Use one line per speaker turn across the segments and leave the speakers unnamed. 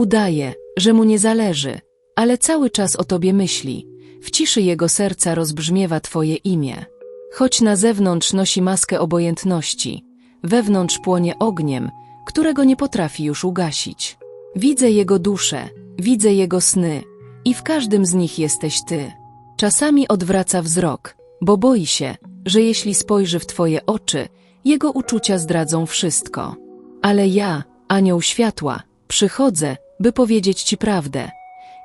Udaje, że mu nie zależy, ale cały czas o tobie myśli. W ciszy jego serca rozbrzmiewa twoje imię. Choć na zewnątrz nosi maskę obojętności, wewnątrz płonie ogniem, którego nie potrafi już ugasić. Widzę jego duszę, widzę jego sny i w każdym z nich jesteś ty. Czasami odwraca wzrok, bo boi się, że jeśli spojrzy w twoje oczy, jego uczucia zdradzą wszystko. Ale ja, anioł światła, przychodzę, by powiedzieć ci prawdę.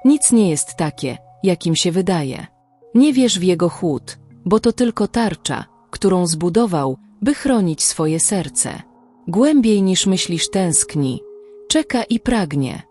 Nic nie jest takie, jakim się wydaje. Nie wierz w jego chłód, bo to tylko tarcza, którą zbudował, by chronić swoje serce. Głębiej niż myślisz tęskni, czeka i pragnie.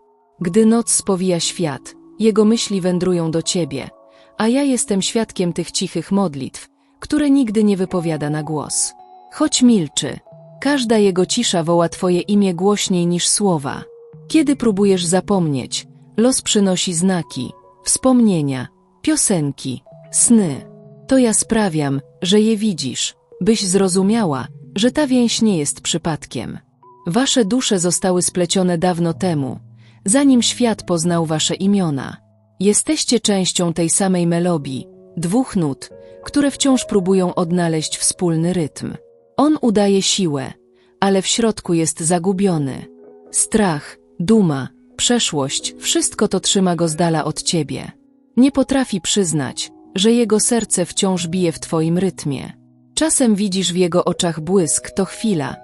Gdy noc spowija świat, jego myśli wędrują do ciebie, a ja jestem świadkiem tych cichych modlitw, które nigdy nie wypowiada na głos. Choć milczy, każda jego cisza woła twoje imię głośniej niż słowa. Kiedy próbujesz zapomnieć, los przynosi znaki, wspomnienia, piosenki, sny. To ja sprawiam, że je widzisz, byś zrozumiała, że ta więź nie jest przypadkiem. Wasze dusze zostały splecione dawno temu, zanim świat poznał wasze imiona. Jesteście częścią tej samej melodii, dwóch nut, które wciąż próbują odnaleźć wspólny rytm. On udaje siłę, ale w środku jest zagubiony. Strach, duma, przeszłość, wszystko to trzyma go z dala od ciebie. Nie potrafi przyznać, że jego serce wciąż bije w twoim rytmie. Czasem widzisz w jego oczach błysk, to chwila,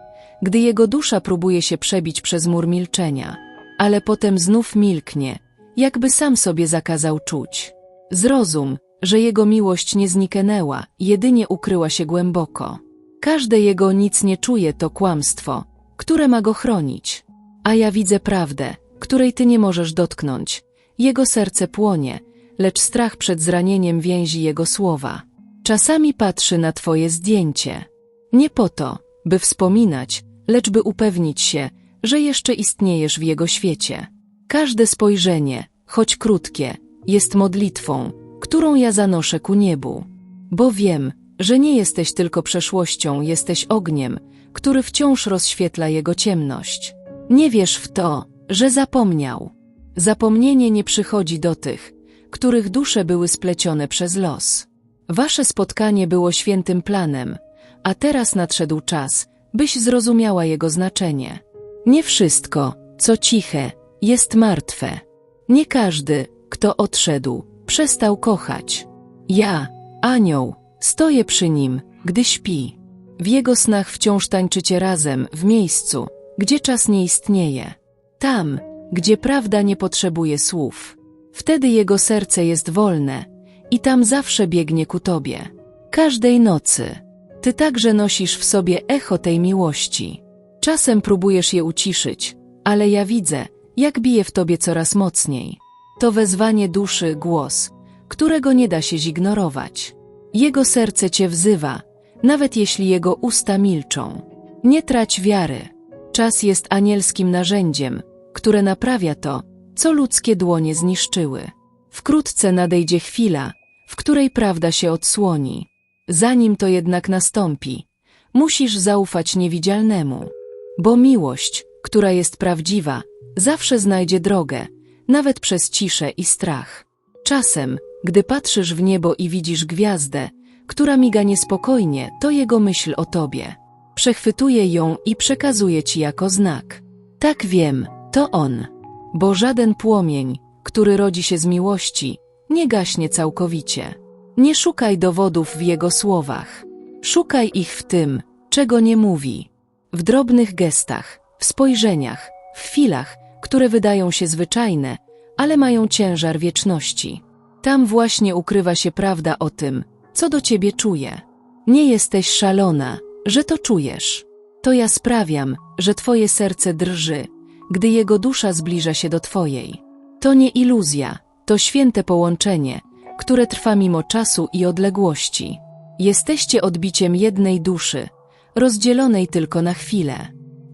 gdy jego dusza próbuje się przebić przez mur milczenia, ale potem znów milknie, jakby sam sobie zakazał czuć. Zrozum, że jego miłość nie zniknęła, jedynie ukryła się głęboko. Każde jego nic nie czuje to kłamstwo, które ma go chronić. A ja widzę prawdę, której ty nie możesz dotknąć. Jego serce płonie, lecz strach przed zranieniem więzi jego słowa. Czasami patrzy na twoje zdjęcie. Nie po to, by wspominać, lecz by upewnić się, że jeszcze istniejesz w jego świecie. Każde spojrzenie, choć krótkie, jest modlitwą, którą ja zanoszę ku niebu. Bo wiem, że nie jesteś tylko przeszłością, jesteś ogniem, który wciąż rozświetla jego ciemność. Nie wierz w to, że zapomniał. Zapomnienie nie przychodzi do tych, których dusze były splecione przez los. Wasze spotkanie było świętym planem, a teraz nadszedł czas, byś zrozumiała jego znaczenie. Nie wszystko, co ciche, jest martwe. Nie każdy, kto odszedł, przestał kochać. Ja, anioł, stoję przy nim, gdy śpi. W jego snach wciąż tańczycie razem, w miejscu, gdzie czas nie istnieje. Tam, gdzie prawda nie potrzebuje słów. Wtedy jego serce jest wolne i tam zawsze biegnie ku tobie. Każdej nocy. Ty także nosisz w sobie echo tej miłości. Czasem próbujesz je uciszyć, ale ja widzę, jak bije w tobie coraz mocniej. To wezwanie duszy, głos, którego nie da się zignorować. Jego serce cię wzywa, nawet jeśli jego usta milczą. Nie trać wiary. Czas jest anielskim narzędziem, które naprawia to, co ludzkie dłonie zniszczyły. Wkrótce nadejdzie chwila, w której prawda się odsłoni. Zanim to jednak nastąpi, musisz zaufać niewidzialnemu, bo miłość, która jest prawdziwa, zawsze znajdzie drogę, nawet przez ciszę i strach. Czasem, gdy patrzysz w niebo i widzisz gwiazdę, która miga niespokojnie, to jego myśl o tobie. Przechwytuje ją i przekazuje ci jako znak. Tak wiem, to on. Bo żaden płomień, który rodzi się z miłości, nie gaśnie całkowicie. Nie szukaj dowodów w jego słowach. Szukaj ich w tym, czego nie mówi. W drobnych gestach, w spojrzeniach, w chwilach, które wydają się zwyczajne, ale mają ciężar wieczności. Tam właśnie ukrywa się prawda o tym, co do ciebie czuje. Nie jesteś szalona, że to czujesz. To ja sprawiam, że twoje serce drży, gdy jego dusza zbliża się do twojej. To nie iluzja, to święte połączenie, które trwa mimo czasu i odległości. Jesteście odbiciem jednej duszy, rozdzielonej tylko na chwilę.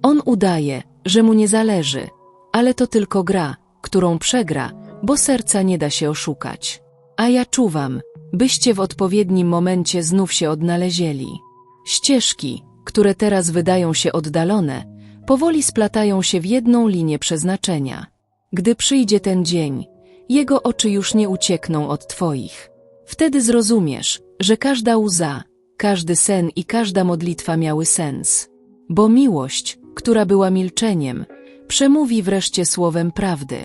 On udaje, że mu nie zależy, ale to tylko gra, którą przegra, bo serca nie da się oszukać. A ja czuwam, byście w odpowiednim momencie znów się odnalezieli. Ścieżki, które teraz wydają się oddalone, powoli splatają się w jedną linię przeznaczenia. Gdy przyjdzie ten dzień, jego oczy już nie uciekną od twoich. Wtedy zrozumiesz, że każda łza, każdy sen i każda modlitwa miały sens. Bo miłość, która była milczeniem, przemówi wreszcie słowem prawdy.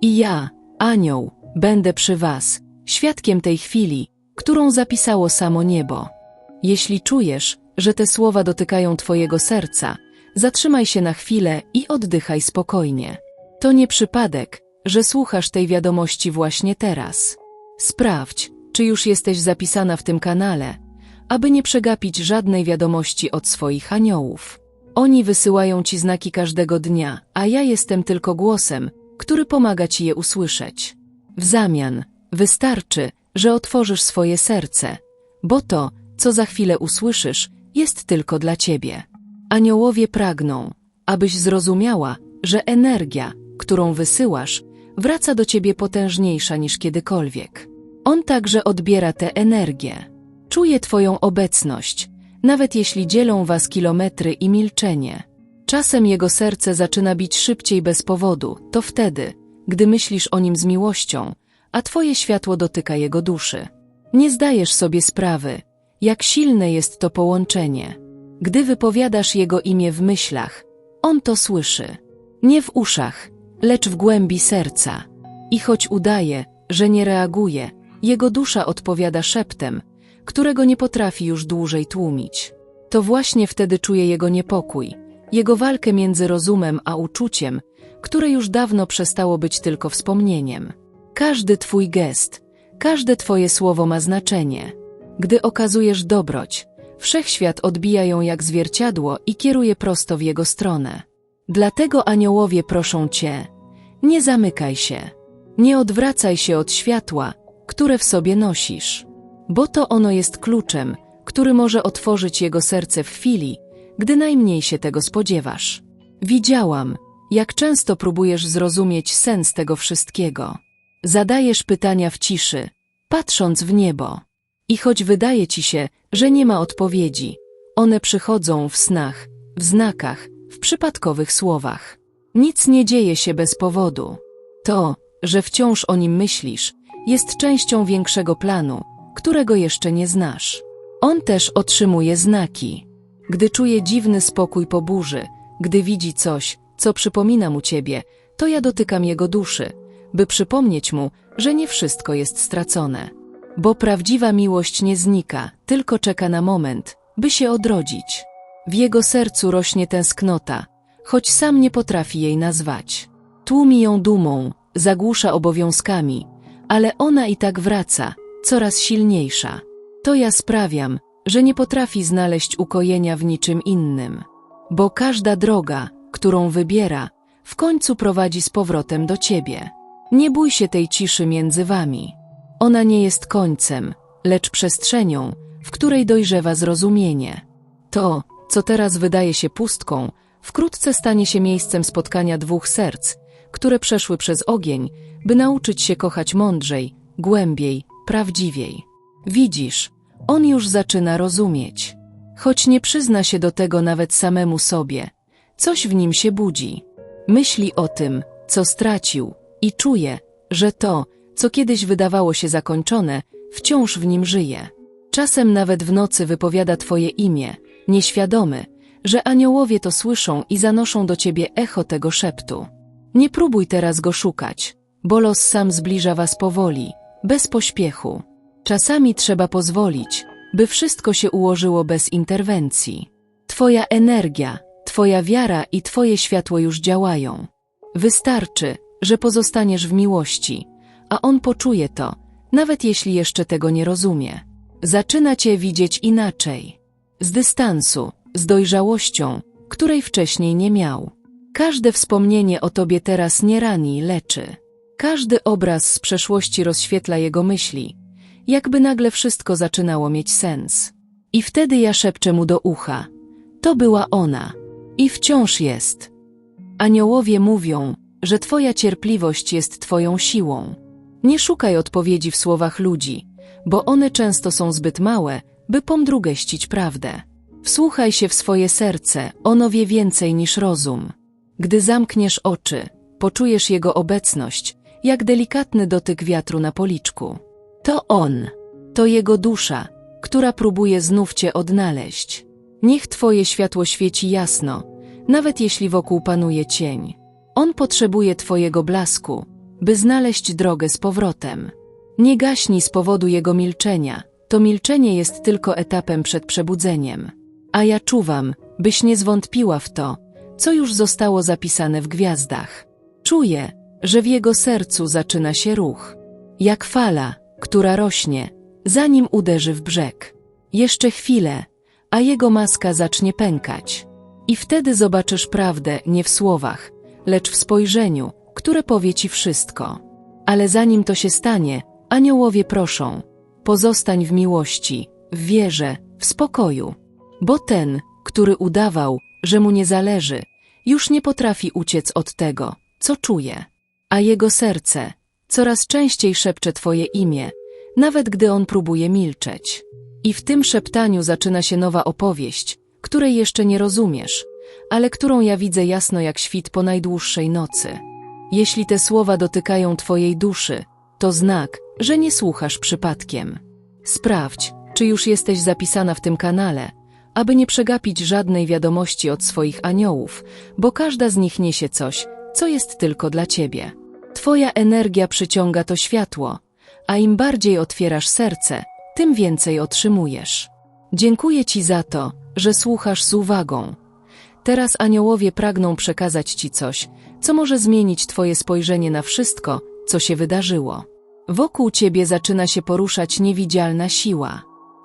I ja, anioł, będę przy was, świadkiem tej chwili, którą zapisało samo niebo. Jeśli czujesz, że te słowa dotykają twojego serca, zatrzymaj się na chwilę i oddychaj spokojnie. To nie przypadek, że słuchasz tej wiadomości właśnie teraz. Sprawdź, czy już jesteś zapisana w tym kanale, aby nie przegapić żadnej wiadomości od swoich aniołów. Oni wysyłają ci znaki każdego dnia, a ja jestem tylko głosem, który pomaga ci je usłyszeć. W zamian, wystarczy, że otworzysz swoje serce, bo to, co za chwilę usłyszysz, jest tylko dla ciebie. Aniołowie pragną, abyś zrozumiała, że energia, którą wysyłasz, wraca do ciebie potężniejsza niż kiedykolwiek. On także odbiera tę energię. Czuje twoją obecność, nawet jeśli dzielą was kilometry i milczenie. Czasem jego serce zaczyna bić szybciej bez powodu, to wtedy, gdy myślisz o nim z miłością, a twoje światło dotyka jego duszy. Nie zdajesz sobie sprawy, jak silne jest to połączenie. Gdy wypowiadasz jego imię w myślach, on to słyszy. Nie w uszach, lecz w głębi serca. I choć udaje, że nie reaguje, jego dusza odpowiada szeptem, którego nie potrafi już dłużej tłumić. To właśnie wtedy czuje jego niepokój, jego walkę między rozumem a uczuciem, które już dawno przestało być tylko wspomnieniem. Każdy twój gest, każde twoje słowo ma znaczenie. Gdy okazujesz dobroć, wszechświat odbija ją jak zwierciadło i kieruje prosto w jego stronę. Dlatego aniołowie proszą cię, nie zamykaj się, nie odwracaj się od światła, które w sobie nosisz, bo to ono jest kluczem, który może otworzyć jego serce w chwili, gdy najmniej się tego spodziewasz. Widziałam, jak często próbujesz zrozumieć sens tego wszystkiego. Zadajesz pytania w ciszy, patrząc w niebo. I choć wydaje ci się, że nie ma odpowiedzi, one przychodzą w snach, w znakach, w przypadkowych słowach. Nic nie dzieje się bez powodu. To, że wciąż o nim myślisz, jest częścią większego planu, którego jeszcze nie znasz. On też otrzymuje znaki. Gdy czuje dziwny spokój po burzy, gdy widzi coś, co przypomina mu ciebie, to ja dotykam jego duszy, by przypomnieć mu, że nie wszystko jest stracone. Bo prawdziwa miłość nie znika, tylko czeka na moment, by się odrodzić. W jego sercu rośnie tęsknota, choć sam nie potrafi jej nazwać. Tłumi ją dumą, zagłusza obowiązkami, ale ona i tak wraca, coraz silniejsza. To ja sprawiam, że nie potrafi znaleźć ukojenia w niczym innym. Bo każda droga, którą wybiera, w końcu prowadzi z powrotem do ciebie. Nie bój się tej ciszy między wami. Ona nie jest końcem, lecz przestrzenią, w której dojrzewa zrozumienie. To, co teraz wydaje się pustką, wkrótce stanie się miejscem spotkania dwóch serc, które przeszły przez ogień, by nauczyć się kochać mądrzej, głębiej, prawdziwiej. Widzisz, on już zaczyna rozumieć. Choć nie przyzna się do tego nawet samemu sobie, coś w nim się budzi. Myśli o tym, co stracił i czuje, że to, co kiedyś wydawało się zakończone, wciąż w nim żyje. Czasem nawet w nocy wypowiada Twoje imię, nieświadomy, że aniołowie to słyszą i zanoszą do Ciebie echo tego szeptu. Nie próbuj teraz go szukać, bo los sam zbliża Was powoli, bez pośpiechu. Czasami trzeba pozwolić, by wszystko się ułożyło bez interwencji. Twoja energia, Twoja wiara i Twoje światło już działają. Wystarczy, że pozostaniesz w miłości, a On poczuje to, nawet jeśli jeszcze tego nie rozumie. Zaczyna Cię widzieć inaczej. Z dystansu, z dojrzałością, której wcześniej nie miał. Każde wspomnienie o Tobie teraz nie rani, leczy. Każdy obraz z przeszłości rozświetla jego myśli, jakby nagle wszystko zaczynało mieć sens. I wtedy ja szepczę mu do ucha. To była ona. I wciąż jest. Aniołowie mówią, że Twoja cierpliwość jest Twoją siłą. Nie szukaj odpowiedzi w słowach ludzi, bo one często są zbyt małe, by pomdrugeścić prawdę. Wsłuchaj się w swoje serce, ono wie więcej niż rozum. Gdy zamkniesz oczy, poczujesz jego obecność, jak delikatny dotyk wiatru na policzku. To on, to jego dusza, która próbuje znów cię odnaleźć. Niech twoje światło świeci jasno, nawet jeśli wokół panuje cień. On potrzebuje twojego blasku, by znaleźć drogę z powrotem. Nie gaśnij z powodu jego milczenia, to milczenie jest tylko etapem przed przebudzeniem. A ja czuwam, byś nie zwątpiła w to, co już zostało zapisane w gwiazdach. Czuję, że w jego sercu zaczyna się ruch. Jak fala, która rośnie, zanim uderzy w brzeg. Jeszcze chwilę, a jego maska zacznie pękać. I wtedy zobaczysz prawdę nie w słowach, lecz w spojrzeniu, które powie ci wszystko. Ale zanim to się stanie, aniołowie proszą, pozostań w miłości, w wierze, w spokoju. Bo ten, który udawał, że mu nie zależy, już nie potrafi uciec od tego, co czuje. A jego serce coraz częściej szepcze twoje imię, nawet gdy on próbuje milczeć. I w tym szeptaniu zaczyna się nowa opowieść, której jeszcze nie rozumiesz, ale którą ja widzę jasno jak świt po najdłuższej nocy. Jeśli te słowa dotykają twojej duszy, to znak, że nie słuchasz przypadkiem. Sprawdź, czy już jesteś zapisana w tym kanale, aby nie przegapić żadnej wiadomości od swoich aniołów, bo każda z nich niesie coś, co jest tylko dla ciebie. Twoja energia przyciąga to światło, a im bardziej otwierasz serce, tym więcej otrzymujesz. Dziękuję Ci za to, że słuchasz z uwagą. Teraz aniołowie pragną przekazać Ci coś, co może zmienić Twoje spojrzenie na wszystko, co się wydarzyło. Wokół Ciebie zaczyna się poruszać niewidzialna siła.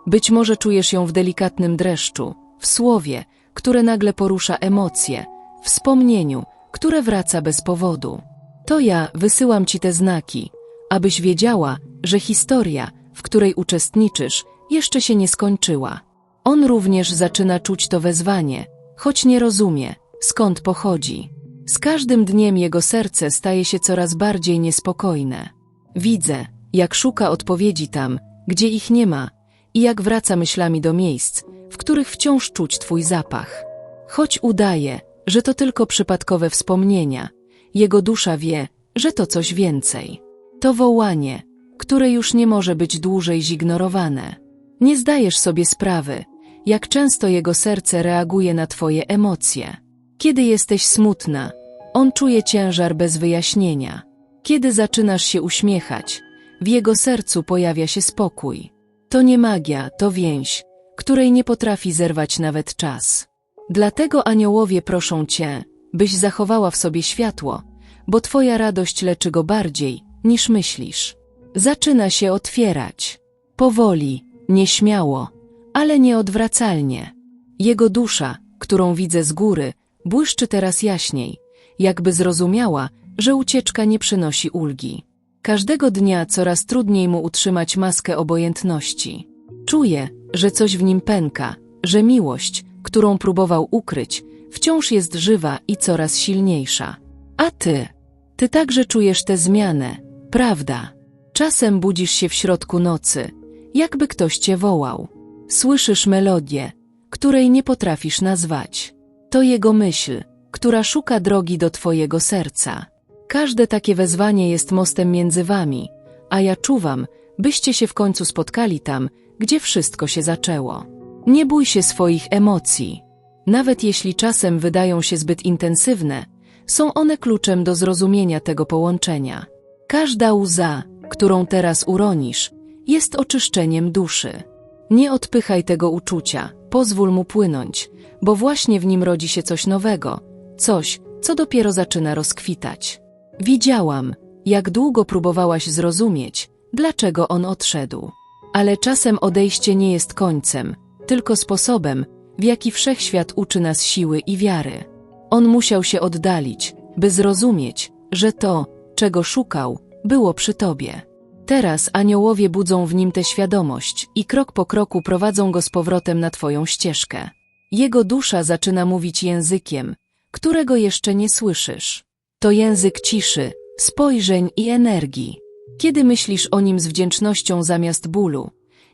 Być może czujesz ją w delikatnym dreszczu, w słowie, które nagle porusza emocje, wspomnieniu, które wraca bez powodu. To ja wysyłam Ci te znaki, abyś wiedziała, że historia, w której uczestniczysz, jeszcze się nie skończyła. On również zaczyna czuć to wezwanie, choć nie rozumie, skąd pochodzi. Z każdym dniem jego serce staje się coraz bardziej niespokojne. Widzę, jak szuka odpowiedzi tam, gdzie ich nie ma i jak wraca myślami do miejsc, w których wciąż czuć twój zapach. Choć udaje, że to tylko przypadkowe wspomnienia, jego dusza wie, że to coś więcej. To wołanie, które już nie może być dłużej zignorowane. Nie zdajesz sobie sprawy, jak często jego serce reaguje na twoje emocje. Kiedy jesteś smutna, on czuje ciężar bez wyjaśnienia. Kiedy zaczynasz się uśmiechać, w jego sercu pojawia się spokój. To nie magia, to więź, której nie potrafi zerwać nawet czas. Dlatego aniołowie proszą cię, byś zachowała w sobie światło, bo twoja radość leczy go bardziej, niż myślisz. Zaczyna się otwierać. Powoli, nieśmiało, ale nieodwracalnie. Jego dusza, którą widzę z góry, błyszczy teraz jaśniej, jakby zrozumiała, że ucieczka nie przynosi ulgi. Każdego dnia coraz trudniej mu utrzymać maskę obojętności. Czuje, że coś w nim pęka, że miłość, którą próbował ukryć, wciąż jest żywa i coraz silniejsza. A ty? Ty także czujesz tę zmianę, prawda? Czasem budzisz się w środku nocy, jakby ktoś cię wołał. Słyszysz melodię, której nie potrafisz nazwać. To jego myśl, która szuka drogi do twojego serca. Każde takie wezwanie jest mostem między wami, a ja czuwam, byście się w końcu spotkali tam, gdzie wszystko się zaczęło. Nie bój się swoich emocji. Nawet jeśli czasem wydają się zbyt intensywne, są one kluczem do zrozumienia tego połączenia. Każda łza, którą teraz uronisz, jest oczyszczeniem duszy. Nie odpychaj tego uczucia, pozwól mu płynąć, bo właśnie w nim rodzi się coś nowego, coś, co dopiero zaczyna rozkwitać. Widziałam, jak długo próbowałaś zrozumieć, dlaczego on odszedł. Ale czasem odejście nie jest końcem, tylko sposobem, w jaki wszechświat uczy nas siły i wiary. On musiał się oddalić, by zrozumieć, że to, czego szukał, było przy tobie. Teraz aniołowie budzą w nim tę świadomość i krok po kroku prowadzą go z powrotem na twoją ścieżkę. Jego dusza zaczyna mówić językiem, którego jeszcze nie słyszysz. To język ciszy, spojrzeń i energii. Kiedy myślisz o nim z wdzięcznością zamiast bólu,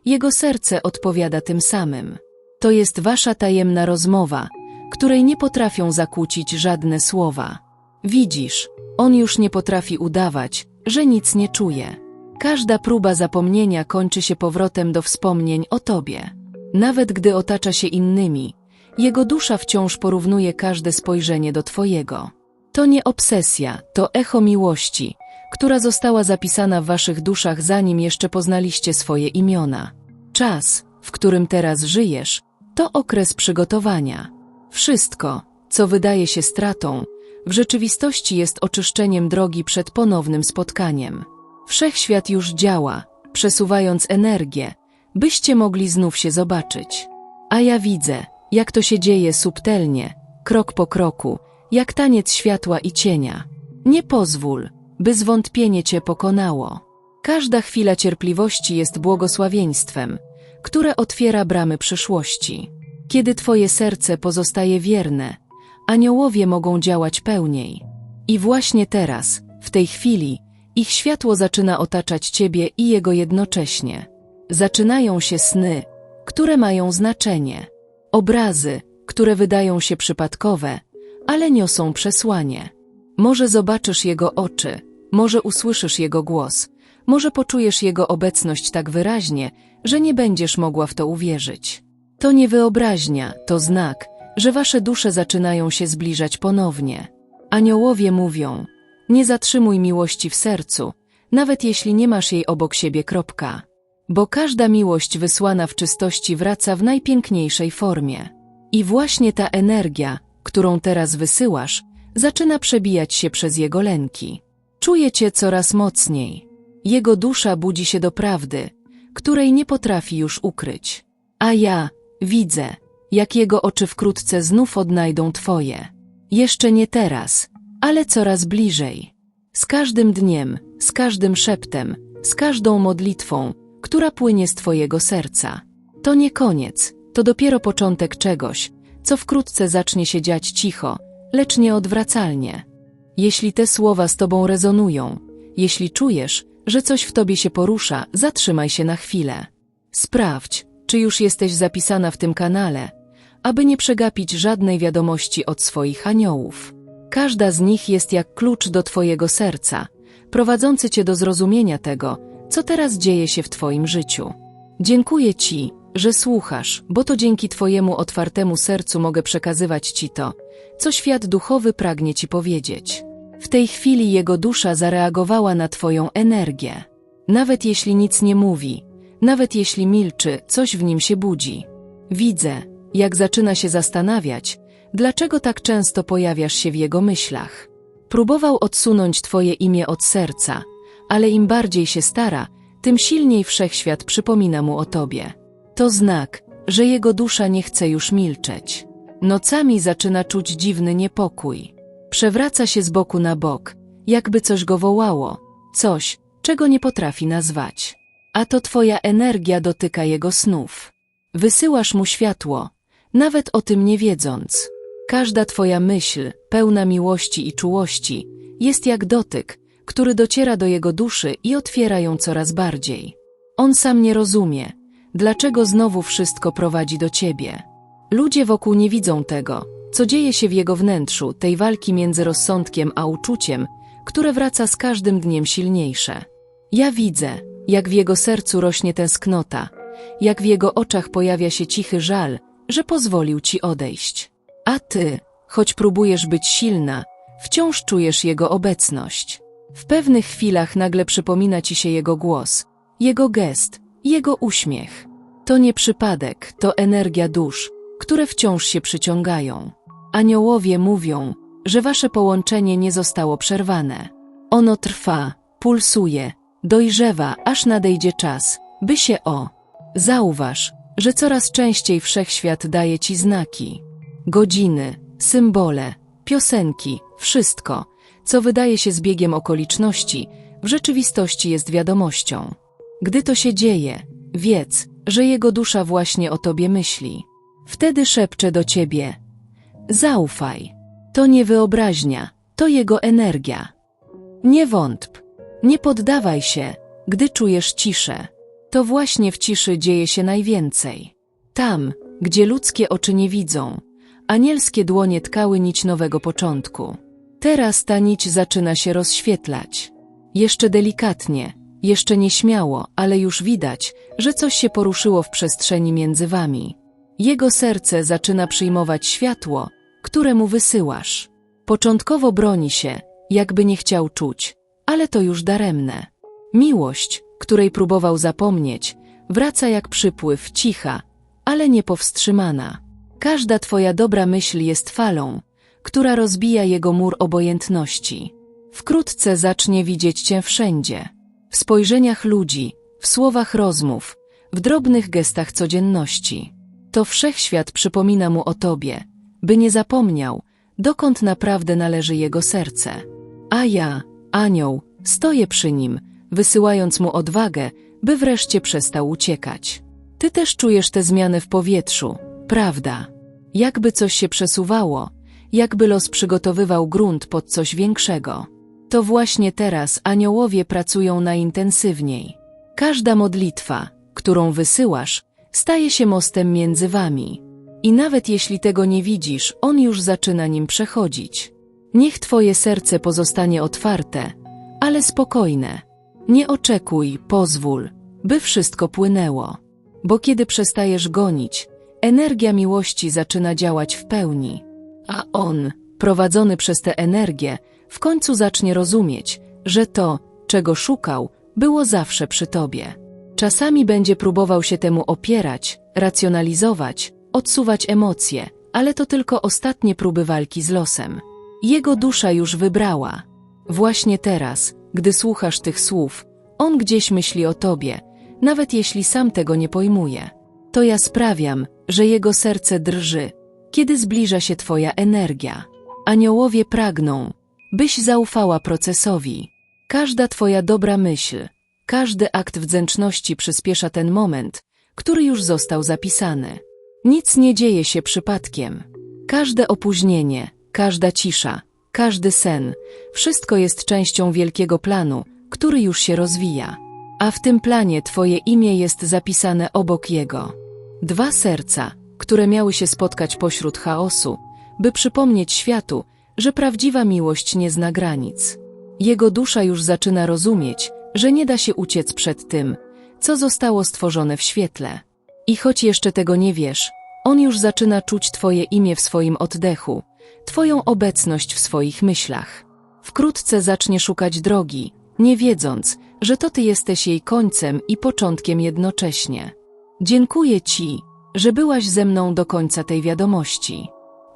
jego serce odpowiada tym samym. To jest wasza tajemna rozmowa, której nie potrafią zakłócić żadne słowa. Widzisz, on już nie potrafi udawać, że nic nie czuje. Każda próba zapomnienia kończy się powrotem do wspomnień o tobie. Nawet gdy otacza się innymi, jego dusza wciąż porównuje każde spojrzenie do twojego. To nie obsesja, to echo miłości, która została zapisana w waszych duszach zanim jeszcze poznaliście swoje imiona. Czas, w którym teraz żyjesz, to okres przygotowania. Wszystko, co wydaje się stratą, w rzeczywistości jest oczyszczeniem drogi przed ponownym spotkaniem. Wszechświat już działa, przesuwając energię, byście mogli znów się zobaczyć. A ja widzę, jak to się dzieje subtelnie, krok po kroku, jak taniec światła i cienia. Nie pozwól, by zwątpienie cię pokonało. Każda chwila cierpliwości jest błogosławieństwem, które otwiera bramy przyszłości. Kiedy twoje serce pozostaje wierne, aniołowie mogą działać pełniej. I właśnie teraz, w tej chwili, ich światło zaczyna otaczać ciebie i jego jednocześnie. Zaczynają się sny, które mają znaczenie. Obrazy, które wydają się przypadkowe, ale niosą przesłanie. Może zobaczysz jego oczy, może usłyszysz jego głos, może poczujesz jego obecność tak wyraźnie, że nie będziesz mogła w to uwierzyć. To nie wyobraźnia, to znak, że wasze dusze zaczynają się zbliżać ponownie. Aniołowie mówią, nie zatrzymuj miłości w sercu, nawet jeśli nie masz jej obok siebie kropka. Bo każda miłość wysłana w czystości wraca w najpiękniejszej formie. I właśnie ta energia, którą teraz wysyłasz, zaczyna przebijać się przez jego lęki. Czuje cię coraz mocniej. Jego dusza budzi się do prawdy, której nie potrafi już ukryć. A ja widzę, jak jego oczy wkrótce znów odnajdą twoje. Jeszcze nie teraz, ale coraz bliżej. Z każdym dniem, z każdym szeptem, z każdą modlitwą, która płynie z twojego serca. To nie koniec, to dopiero początek czegoś, co wkrótce zacznie się dziać cicho, lecz nieodwracalnie. Jeśli te słowa z tobą rezonują, jeśli czujesz, że coś w tobie się porusza, zatrzymaj się na chwilę. Sprawdź, czy już jesteś zapisana w tym kanale, aby nie przegapić żadnej wiadomości od swoich aniołów. Każda z nich jest jak klucz do twojego serca, prowadzący cię do zrozumienia tego, co teraz dzieje się w twoim życiu. Dziękuję ci, że słuchasz, bo to dzięki twojemu otwartemu sercu mogę przekazywać ci to, co świat duchowy pragnie ci powiedzieć. W tej chwili jego dusza zareagowała na twoją energię. Nawet jeśli nic nie mówi, nawet jeśli milczy, coś w nim się budzi. Widzę, jak zaczyna się zastanawiać, dlaczego tak często pojawiasz się w jego myślach. Próbował odsunąć twoje imię od serca, ale im bardziej się stara, tym silniej wszechświat przypomina mu o tobie. To znak, że jego dusza nie chce już milczeć. Nocami zaczyna czuć dziwny niepokój. Przewraca się z boku na bok, jakby coś go wołało, coś, czego nie potrafi nazwać. A to twoja energia dotyka jego snów. Wysyłasz mu światło, nawet o tym nie wiedząc. Każda twoja myśl, pełna miłości i czułości, jest jak dotyk, który dociera do jego duszy i otwiera ją coraz bardziej. On sam nie rozumie, dlaczego znowu wszystko prowadzi do ciebie. Ludzie wokół nie widzą tego, co dzieje się w jego wnętrzu, tej walki między rozsądkiem a uczuciem, które wraca z każdym dniem silniejsze. Ja widzę, jak w jego sercu rośnie tęsknota, jak w jego oczach pojawia się cichy żal, że pozwolił ci odejść. A ty, choć próbujesz być silna, wciąż czujesz jego obecność. W pewnych chwilach nagle przypomina ci się jego głos, jego gest, jego uśmiech. To nie przypadek, to energia dusz, które wciąż się przyciągają. Aniołowie mówią, że wasze połączenie nie zostało przerwane. Ono trwa, pulsuje, dojrzewa, aż nadejdzie czas, by się o. Zauważ, że coraz częściej wszechświat daje ci znaki. Godziny, symbole, piosenki, wszystko, co wydaje się zbiegiem okoliczności, w rzeczywistości jest wiadomością. Gdy to się dzieje, wiedz, że jego dusza właśnie o tobie myśli. Wtedy szepcze do ciebie: Zaufaj. To nie wyobraźnia, to jego energia. Nie wątp, nie poddawaj się, gdy czujesz ciszę. To właśnie w ciszy dzieje się najwięcej. Tam, gdzie ludzkie oczy nie widzą, anielskie dłonie tkały nić nowego początku. Teraz ta nić zaczyna się rozświetlać. Jeszcze delikatnie, jeszcze nieśmiało, ale już widać, że coś się poruszyło w przestrzeni między wami. Jego serce zaczyna przyjmować światło, które mu wysyłasz. Początkowo broni się, jakby nie chciał czuć, ale to już daremne. Miłość, której próbował zapomnieć, wraca jak przypływ, cicha, ale niepowstrzymana. Każda twoja dobra myśl jest falą, która rozbija jego mur obojętności. Wkrótce zacznie widzieć cię wszędzie. W spojrzeniach ludzi, w słowach rozmów, w drobnych gestach codzienności. To wszechświat przypomina mu o tobie, by nie zapomniał, dokąd naprawdę należy jego serce. A ja, anioł, stoję przy nim, wysyłając mu odwagę, by wreszcie przestał uciekać. Ty też czujesz tę zmianę w powietrzu, prawda? Jakby coś się przesuwało, jakby los przygotowywał grunt pod coś większego. To właśnie teraz aniołowie pracują najintensywniej. Każda modlitwa, którą wysyłasz, staje się mostem między wami. I nawet jeśli tego nie widzisz, on już zaczyna nim przechodzić. Niech twoje serce pozostanie otwarte, ale spokojne. Nie oczekuj, pozwól, by wszystko płynęło. Bo kiedy przestajesz gonić, energia miłości zaczyna działać w pełni. A on, prowadzony przez tę energię, w końcu zacznie rozumieć, że to, czego szukał, było zawsze przy tobie. Czasami będzie próbował się temu opierać, racjonalizować, odsuwać emocje, ale to tylko ostatnie próby walki z losem. Jego dusza już wybrała. Właśnie teraz, gdy słuchasz tych słów, on gdzieś myśli o tobie, nawet jeśli sam tego nie pojmuje. To ja sprawiam, że jego serce drży, kiedy zbliża się twoja energia. Aniołowie pragną, byś zaufała procesowi. Każda twoja dobra myśl, każdy akt wdzięczności przyspiesza ten moment, który już został zapisany. Nic nie dzieje się przypadkiem. Każde opóźnienie, każda cisza, każdy sen, wszystko jest częścią wielkiego planu, który już się rozwija. A w tym planie twoje imię jest zapisane obok jego. Dwa serca, które miały się spotkać pośród chaosu, by przypomnieć światu, że prawdziwa miłość nie zna granic. Jego dusza już zaczyna rozumieć, że nie da się uciec przed tym, co zostało stworzone w świetle. I choć jeszcze tego nie wiesz, on już zaczyna czuć Twoje imię w swoim oddechu, Twoją obecność w swoich myślach. Wkrótce zacznie szukać drogi, nie wiedząc, że to Ty jesteś jej końcem i początkiem jednocześnie. Dziękuję Ci, że byłaś ze mną do końca tej wiadomości.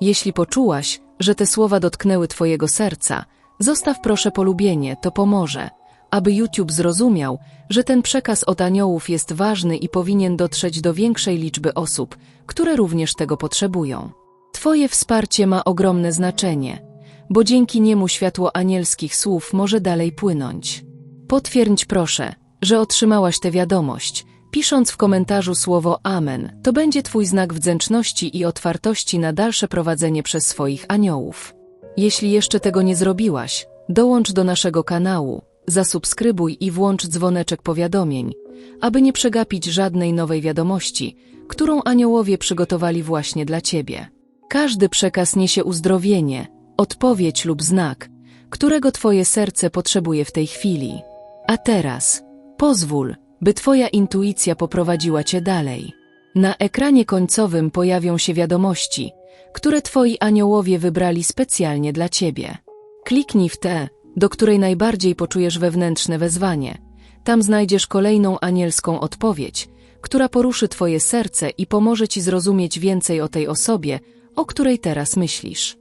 Jeśli poczułaś, że te słowa dotknęły Twojego serca, zostaw proszę polubienie, to pomoże, aby YouTube zrozumiał, że ten przekaz od aniołów jest ważny i powinien dotrzeć do większej liczby osób, które również tego potrzebują. Twoje wsparcie ma ogromne znaczenie, bo dzięki niemu światło anielskich słów może dalej płynąć. Potwierdź proszę, że otrzymałaś tę wiadomość, pisząc w komentarzu słowo Amen, to będzie Twój znak wdzięczności i otwartości na dalsze prowadzenie przez swoich aniołów. Jeśli jeszcze tego nie zrobiłaś, dołącz do naszego kanału, zasubskrybuj i włącz dzwoneczek powiadomień, aby nie przegapić żadnej nowej wiadomości, którą aniołowie przygotowali właśnie dla Ciebie. Każdy przekaz niesie uzdrowienie, odpowiedź lub znak, którego Twoje serce potrzebuje w tej chwili. A teraz pozwól, by Twoja intuicja poprowadziła Cię dalej. Na ekranie końcowym pojawią się wiadomości, które Twoi aniołowie wybrali specjalnie dla Ciebie. Kliknij w te, do której najbardziej poczujesz wewnętrzne wezwanie. Tam znajdziesz kolejną anielską odpowiedź, która poruszy Twoje serce i pomoże Ci zrozumieć więcej o tej osobie, o której teraz myślisz.